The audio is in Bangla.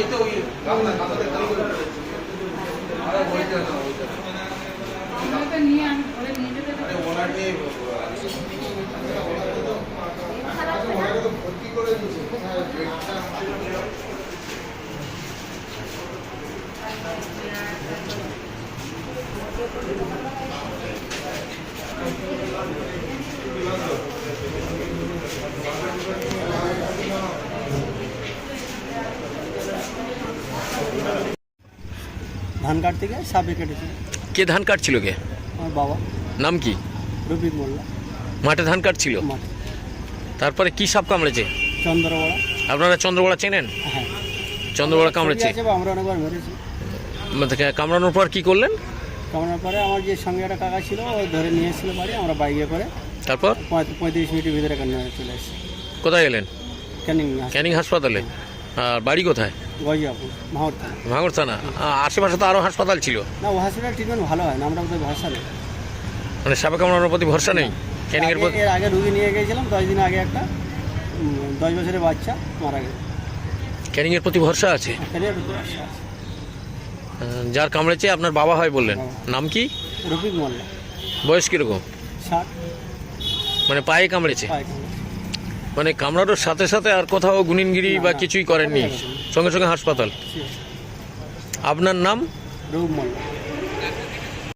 এই তো ওই Thank you. ধান কাটতে গিয়ে সাপে কেটেছে। কে ধান কাটছিল কে? আমার বাবা। নাম কি? রফিক মোল্লা। মাঠে ধান কাটছিল? মাঠে। তারপরে কি সাপ কামড়েছে? চন্দ্রবড়া। আপনারা চন্দ্রবড়া চেনেন? হ্যাঁ। চন্দ্রবড়া কামড়েছে। ছবি আছে বা আমরা অনেকবার মেরেছি। মানে কামড়ানোর পর কি করলেন? কামড়ার পরে আমার যে সঙ্গে একটা কাকা ছিল ও ধরে নিয়ে এসেছিল বাড়ি আমরা বাইকে করে তারপর? পঁয়ত্রিশ মিনিটের ভিতরে কান্না চলে এসেছি। কোথায় এলেন ক্যানিং ক্যানিং হাসপাতালে। আর বাড়ি কোথায়? গজিয়াপুর মাহর থানা। আশেপাশে তো আরও হাসপাতাল ছিল। না ও হসপিটাল ট্রিটমেন্ট ভালো হয় না আমরা বোধহয় ভরসা নেই। মানে সাপে কামড়ানোর প্রতি ভরসা নেই? ক্যানিংয়ের প্রতি এর আগে রুগী নিয়ে গিয়েছিলাম দশ দিন আগে একটা দশ বছরের বাচ্চা মারা গেছে ক্যানিংয়ের প্রতি ভরসা আছে? ক্যারিয়ার ভরসা আছে। যার কামড়েছে আপনার বাবা হয় বললেন। নাম কি? রফিক মোল্লা বয়স কীরকম? ষাট। মানে পায়ে কামড়েছে? পায়ে কামড়। মানে কামড়ানোর সাথে সাথে আর কোথাও গুনিনগিরি বা কিছুই করেননি। সঙ্গে সঙ্গে হাসপাতাল। আপনার নাম? রূপ